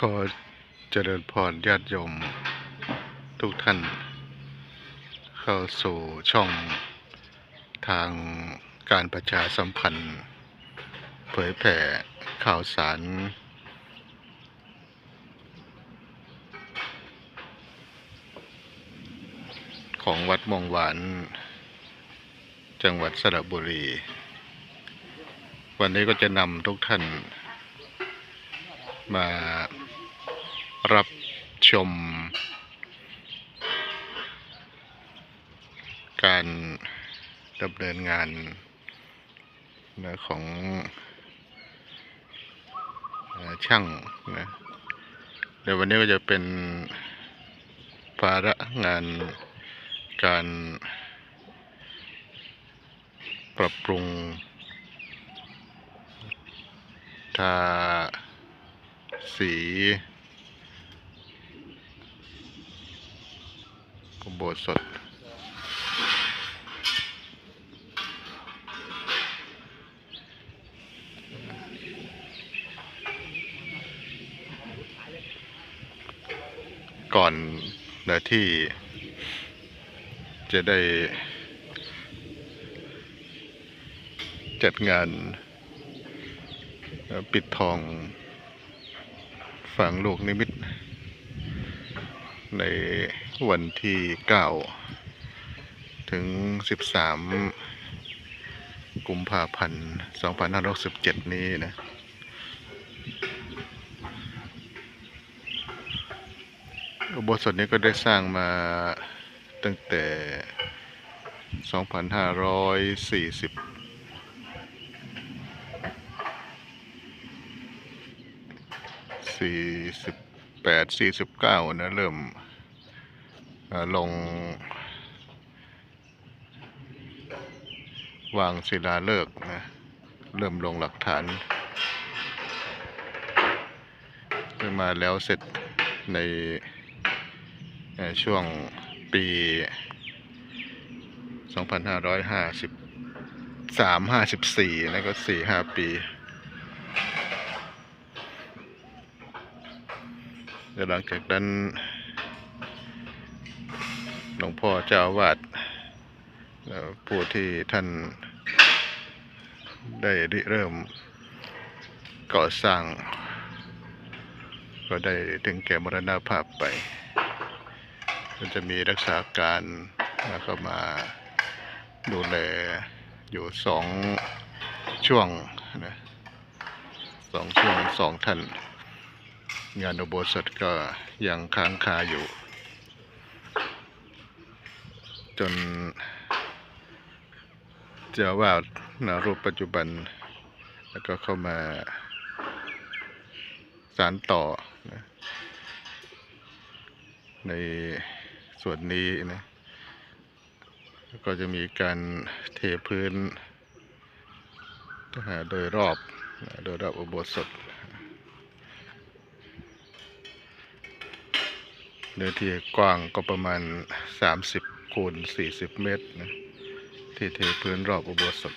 ขอเจริญพรญาติโยม ทุกท่าน เข้าสู่ช่องทางการประชาสัมพันธ์ เผยแผ่ข่าวสาร ของวัดมองหวาน จังหวัดสระบุรี วันนี้ก็จะนำทุกท่านมา รับชม การดำเนินงานนะของช่างนะเดี๋ยววันนี้ก็จะเป็นภาระงานการปรับปรุงทาสี อุโบสถก่อนนะที่จะได้จัดงานปิดทองฝังลูกนิมิต ในวันที่ 9 ถึง 13 กุมภาพันธ์ 2567 นี้นะ อุโบสถนี้ก็ได้สร้างมาตั้งแต่ 2540สี่สิบแปดสี่สิบเก้านะเริ่ม ลง วางศิลาฤกษ์นะ เริ่มลงหลักฐานขึ้นมาแล้วเสร็จในเอ่อช่วงปี 2553 54นะก็ 4-5 ปีแล้วหลังจากนั้น หลวงพ่อเจ้าวาดผู้ที่ท่านได้ริเริ่มก่อสร้าง ก็ได้ถึงแก่มรณภาพไปก็จะมีรักษาการเข้ามาดูแลอยู่สองช่วงนะสองช่วงสองท่าน งานอุโบสถก็ยังค้างคาอยู่ จนเจ้าอาวาดนารูปปัจจุบัน แล้วก็เข้ามาสารต่อนะในส่วนนี้นะแล้วก็จะมีการเทพื้นโดยรอบโดยรอบอุโบสถเนื้อที่กว้างก็ประมาณ 30 คูณ 40 เมตรนะที่เทพื้นรอบอุโบสถ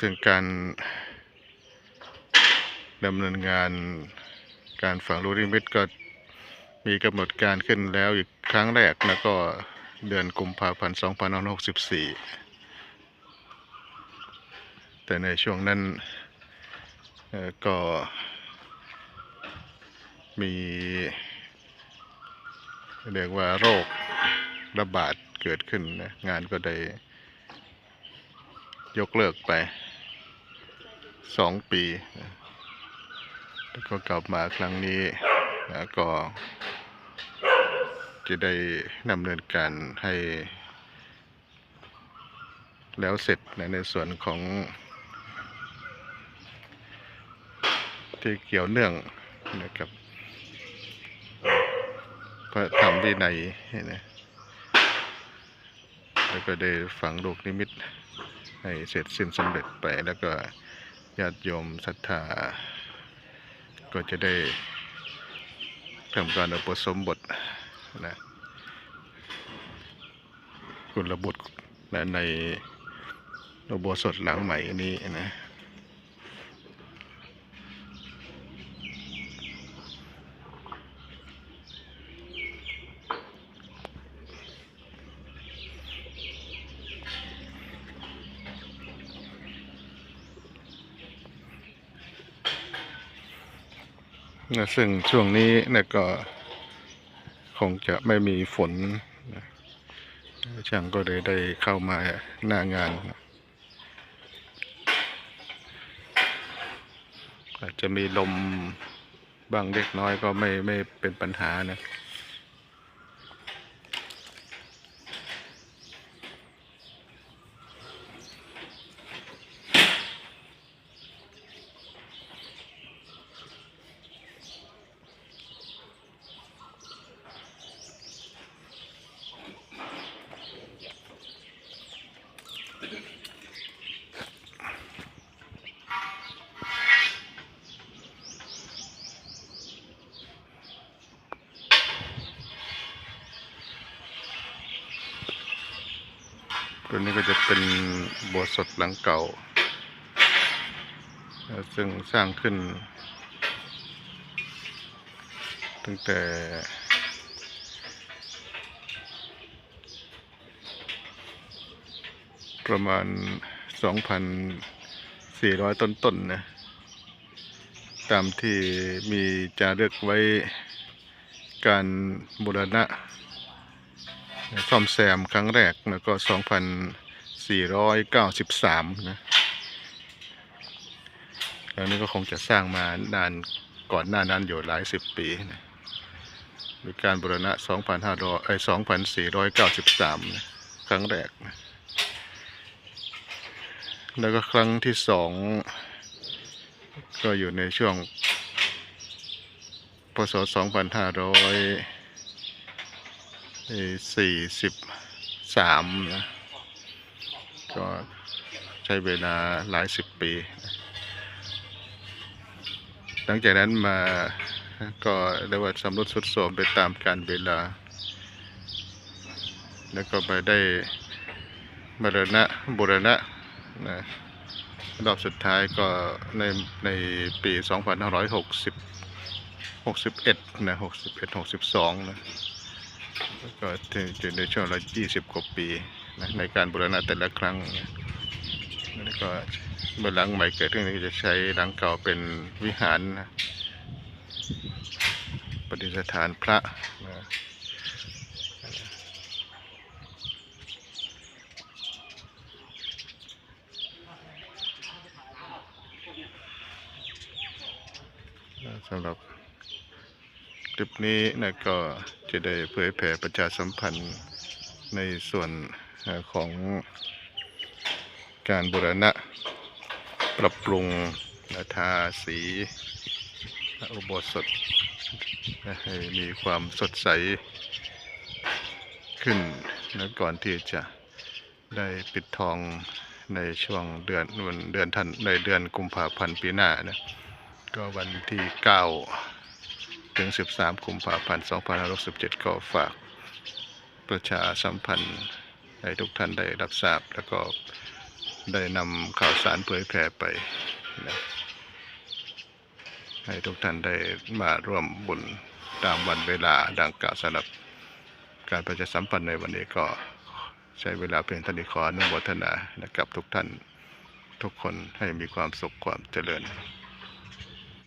ซึ่งการดำเนินงานการฝังลูกนิมิตก็มีกำหนดการขึ้นแล้วอีกครั้งแรกนะก็เดือนกุมภาพันธ์2564 แต่ในช่วงนั้นก็ มีเรียกว่าโรคระบาดเกิดขึ้นนะงานก็ได้ยกเลิกไปสองปีแล้วก็กลับมาครั้งนี้นะก็จะได้ดำเนินการให้ แล้วเสร็จในในส่วนของ ที่เกี่ยวเนื่องนะครับ พระธรรมวินัยนะแล้วก็ได้ฝังลูกนิมิตให้เสร็จสิ้นสำเร็จไปแล้วก็ญาติโยมศรัทธา ก็จะได้ทำการอุปสมบทนะกุลบุตรนะในอุโบสถหลังใหม่นี้นะ นะซึ่งช่วงนี้นะก็คงจะไม่มีฝนนะช่างก็เลยได้เข้ามาหน้างานนะอาจจะมีลมบ้างเล็กน้อยก็ไม่ไม่เป็นปัญหานะ ตัวนี้ก็จะเป็นโบสถ์สดหลังเก่า ซึ่งสร้างขึ้น ตั้งแต่ประมาณ 2,400 ต้นๆนะตามที่มีจารึกไว้การบูรณะ ซ่อมแซมครั้งแรกแล้วก็2,493นะแล้วนี้ก็คงจะสร้างมานานก่อนหน้านั้นอยู่หลายสิบปีนะมีการบูรณะ2,500ไอ้2,493นะครั้งแรกนะแล้วก็ครั้งที่สองก็อยู่ในช่วงพศ2500 สี่สิบสามนะก็ใช้เวลาหลายสิบปี หลังจากนั้นมาก็เรียกว่าสำรุดสุดโทรมไปตามการเวลา แล้วก็ไปได้บรณะบุรณะนะรอบสุดท้ายก็ในในปี 2560 61นะ61 62นะ ก็ถึงจะในช่วงละยี่สิบกว่าปีนะในการบูรณะแต่ละครั้งแล้วก็เมื่อหลังใหม่เกิดขึ้นก็จะใช้หลังเก่าเป็นวิหารนะประดิษฐานพระนะสำหรับ ลิปนี้นะก็จะได้เผยแผ่ประชาสัมพันธ์ในส่วนของการบูรณะปรับปรุงนะทาสีระอุโบสถให้มีความสดใสขึ้นนะก่อนที่จะได้ปิดทองในช่วงเดือนวันเดือนทันในเดือนกุมภาพันธ์ปีหน้านะก็วันที่ 9 ถึง 13กุมภาพันธ์2567 ก็ฝากประชาสัมพันธ์ให้ทุกท่านได้รับทราบ แล้วก็ได้นำข่าวสารเผยแพร่ไปนะให้ทุกท่านได้มาร่วมบุญตามวันเวลาดังกล่าวสำหรับการประชาสัมพันธ์ในวันนี้ก็ใช้เวลาเพียงเท่านี้ขออนุโมทนานะกับทุกท่านทุกคนให้มีความสุขความเจริญ